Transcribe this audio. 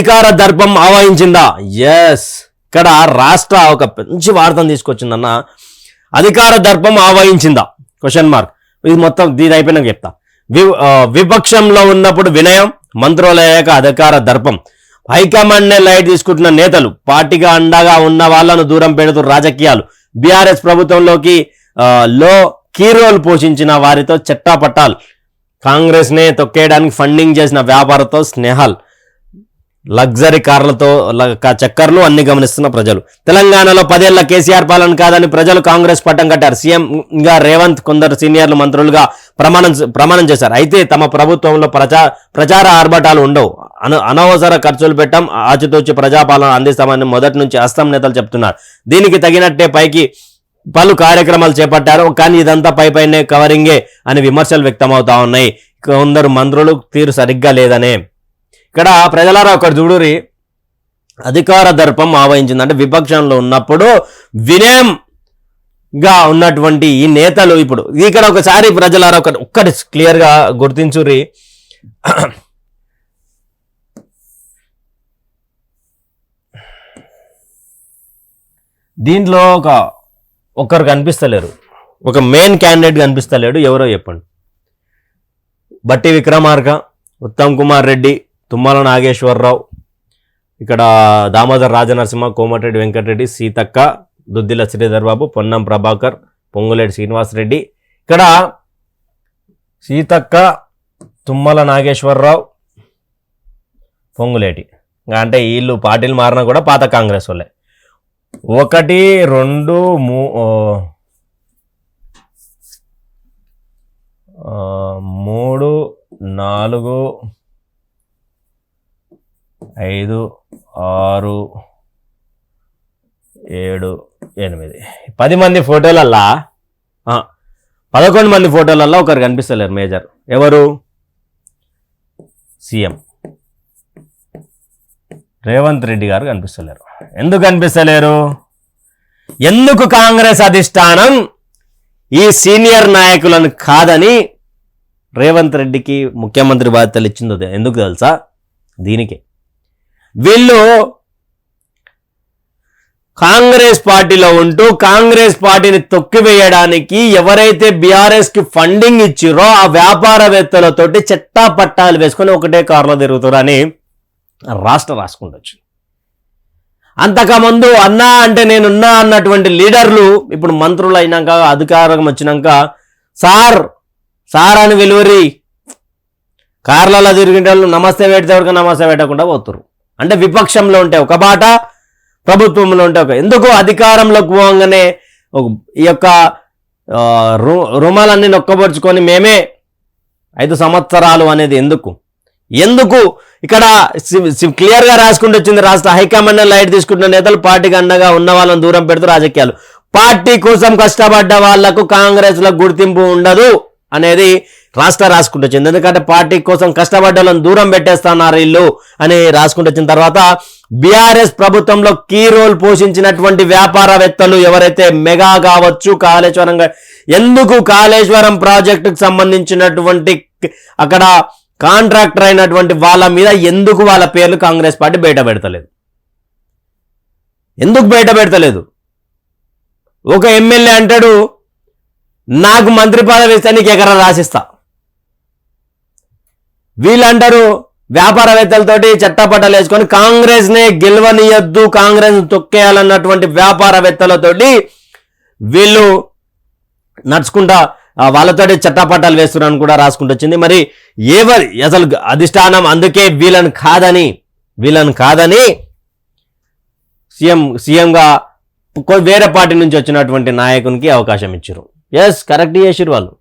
అధికార దర్పం ఆవహించిందా? ఎస్ ఇక్కడ రాష్ట్ర ఒక మంచి వార్తను తీసుకొచ్చిందన్న. అధికార దర్పం ఆవహించిందా? క్వశ్చన్ మార్క్ ఇది మొత్తం దీని అయిపోయినాక చెప్తా. వి విపక్షంలో ఉన్నప్పుడు వినయం మంత్రులయ్యాక అధికార దర్పం హైకమాండ్నే లైట్ తీసుకుంటున్న నేతలు పార్టీగా అండగా ఉన్న వాళ్ళను దూరం పెడుతూ రాజకీయాలు. బీఆర్ఎస్ ప్రభుత్వంలోకి లో కీ రోల్ పోషించిన వారితో చెట్టాపట్టాలు. కాంగ్రెస్ నే తొక్కేయడానికి ఫండింగ్ చేసిన వ్యాపారతో స్నేహాలు. లగ్జరీ కార్లతో ల- చక్కర్లు అన్ని గమనిస్తున్న ప్రజలు. తెలంగాణలో పదేళ్ళ కేసీఆర్ పాలన కాదని ప్రజలు కాంగ్రెస్ పట్టం కట్టారు. సీఎం గా రేవంత్ కొందరు సీనియర్లు మంత్రులుగా ప్రమాణం ప్రమాణం చేశారు. అయితే తమ ప్రభుత్వంలో ప్రచా ప్రచార ఆర్భటాలు ఉండవు. అన అనవసర ఖర్చులు పెట్టాం ఆచితూచి ప్రజాపాలన అందిస్తామని మొదటి నుంచి అస్తం నేతలు చెప్తున్నారు. దీనికి తగినట్టే పైకి పలు కార్యక్రమాలు చేపట్టారు. కానీ ఇదంతా పై పైనే కవరింగే అని విమర్శలు వ్యక్తమవుతా ఉన్నాయి. కొందరు మంత్రులు తీరు సరిగ్గా లేదనే ఇక్కడ ప్రజలారా ఒకటి చూడురి అధికార దర్పం ఆవహించింది. అంటే విపక్షంలో ఉన్నప్పుడు వినయం గా ఉన్నటువంటి ఈ నేతలు ఇప్పుడు. ఇక్కడ ఒకసారి ప్రజలారా ఒకటి ఒక్కటి క్లియర్గా గుర్తించురి దీంట్లో ఒక ఒక్కరు కనిపిస్తలేరు. ఒక మెయిన్ క్యాండిడేట్ కనిపిస్తలేడు. ఎవరో చెప్పండి. బట్టి విక్రమార్క ఉత్తమ్ కుమార్ రెడ్డి తుమ్మల నాగేశ్వరరావు ఇక్కడ దామోదర్ రాజనరసింహ కోమటిరెడ్డి వెంకటరెడ్డి సీతక్క దుద్దిల శ్రీధర్ బాబు పొన్నం ప్రభాకర్ పొంగులేటి శ్రీనివాసరెడ్డి. ఇక్కడ సీతక్క తుమ్మల నాగేశ్వరరావు పొంగులేటి. అంటే వీళ్ళు పార్టీలు మారినా కూడా పాత కాంగ్రెస్ వాళ్ళే. ఒకటి రెండు మూ మూడు నాలుగు ఐదు ఆరు ఏడు ఎనిమిది. పది మంది ఫోటోలల్లా? పదకొండు మంది ఫోటోలల్లో ఒకరు కనిపిస్తలేరు మేజర్. ఎవరు? సీఎం. రేవంత్ రెడ్డి గారు కనిపిస్తలేరు. ఎందుకు కనిపిస్తలేరు? ఎందుకు కాంగ్రెస్ అధిష్టానం ఈ సీనియర్ నాయకులను కాదని రేవంత్ రెడ్డికి ముఖ్యమంత్రి బాధ్యతలు ఇచ్చిందో ఎందుకు తెలుసా? దీనికే. వీళ్ళు కాంగ్రెస్ పార్టీలో ఉంటూ కాంగ్రెస్ పార్టీని తొక్కివేయడానికి ఎవరైతే బీఆర్ఎస్కి ఫండింగ్ ఇచ్చిరో ఆ వ్యాపారవేత్తలతోటి చెట్టా పట్టాలు వేసుకొని ఒకటే కారులో తిరుగుతారని రాష్ట్ర రాసుకుంటొచ్చు అంతకుముందు అన్నా అంటే నేనున్నా అన్నటువంటి లీడర్లు ఇప్పుడు మంత్రులు అయినాక అధికారం వచ్చినాక సార్ సార్ అని వెలువరి కార్లలో తిరిగిన వాళ్ళు నమస్తే పెడితే ఎవరికి నమస్తే పెట్టకుండా పోతురు అంటే విపక్షంలో ఉంటే ఒక బాట ప్రభుత్వంలో ఉంటే ఒక ఎందుకు అధికారంలోకి పోగానే ఈ యొక్క రు రుమాలన్నీ నొక్కబరుచుకొని మేమే ఐదు సంవత్సరాలు అనేది ఎందుకు? ఎందుకు ఇక్కడ క్లియర్గా రాసుకుంటూ వచ్చింది రాష్ట్ర హైకమాండ్ లైట్ తీసుకుంటున్న నేతలు పార్టీకి అండగా ఉన్న వాళ్ళని దూరం పెడుతూ రాజకీయాలు. పార్టీ కోసం కష్టపడ్డ వాళ్ళకు కాంగ్రెస్లకు గుర్తింపు ఉండదు. అనేది రాష్ట్ర రాసుకుంటూ వచ్చింది. ఎందుకంటే పార్టీ కోసం కష్టపడ్డ వాళ్ళని దూరం పెట్టేస్తున్నారు వీళ్ళు అని రాసుకుంటూ వచ్చిన తర్వాత బీఆర్ఎస్ ప్రభుత్వంలో కీ రోల్ పోషించినటువంటి వ్యాపారవేత్తలు ఎవరైతే మెగా కావచ్చు కాళేశ్వరం ఎందుకు కాళేశ్వరం ప్రాజెక్టుకు సంబంధించినటువంటి అక్కడ కాంట్రాక్టర్ అయినటువంటి వాళ్ళ మీద ఎందుకు వాళ్ళ పేర్లు కాంగ్రెస్ పార్టీ బయట పెడతలేదు? ఎందుకు బయట పెడతలేదు? ఒక ఎమ్మెల్యే అంటాడు నాకు మంత్రి పదవి ఇస్తే నీకు ఎకరా రాసిస్తా. వీళ్ళంటారు వ్యాపారవేత్తలతోటి చట్టపట్టలు వేసుకొని కాంగ్రెస్నే గెలవనీయద్దు కాంగ్రెస్ తొక్కేయాలన్నటువంటి వ్యాపారవేత్తలతోటి వీళ్ళు నడుచుకుంటా వాళ్ళతోటి చట్టపట్టాలు వేస్తున్నారని కూడా రాసుకుంటూ వచ్చింది. మరి ఎవరి అసలు అధిష్టానం అందుకే వీళ్ళని కాదని వీళ్ళని కాదని సీఎం సీఎంగా వేరే పార్టీ నుంచి వచ్చినటువంటి నాయకునికి అవకాశం ఇచ్చారు. ఎస్ కరెక్ట్ చేసిరు వాళ్ళు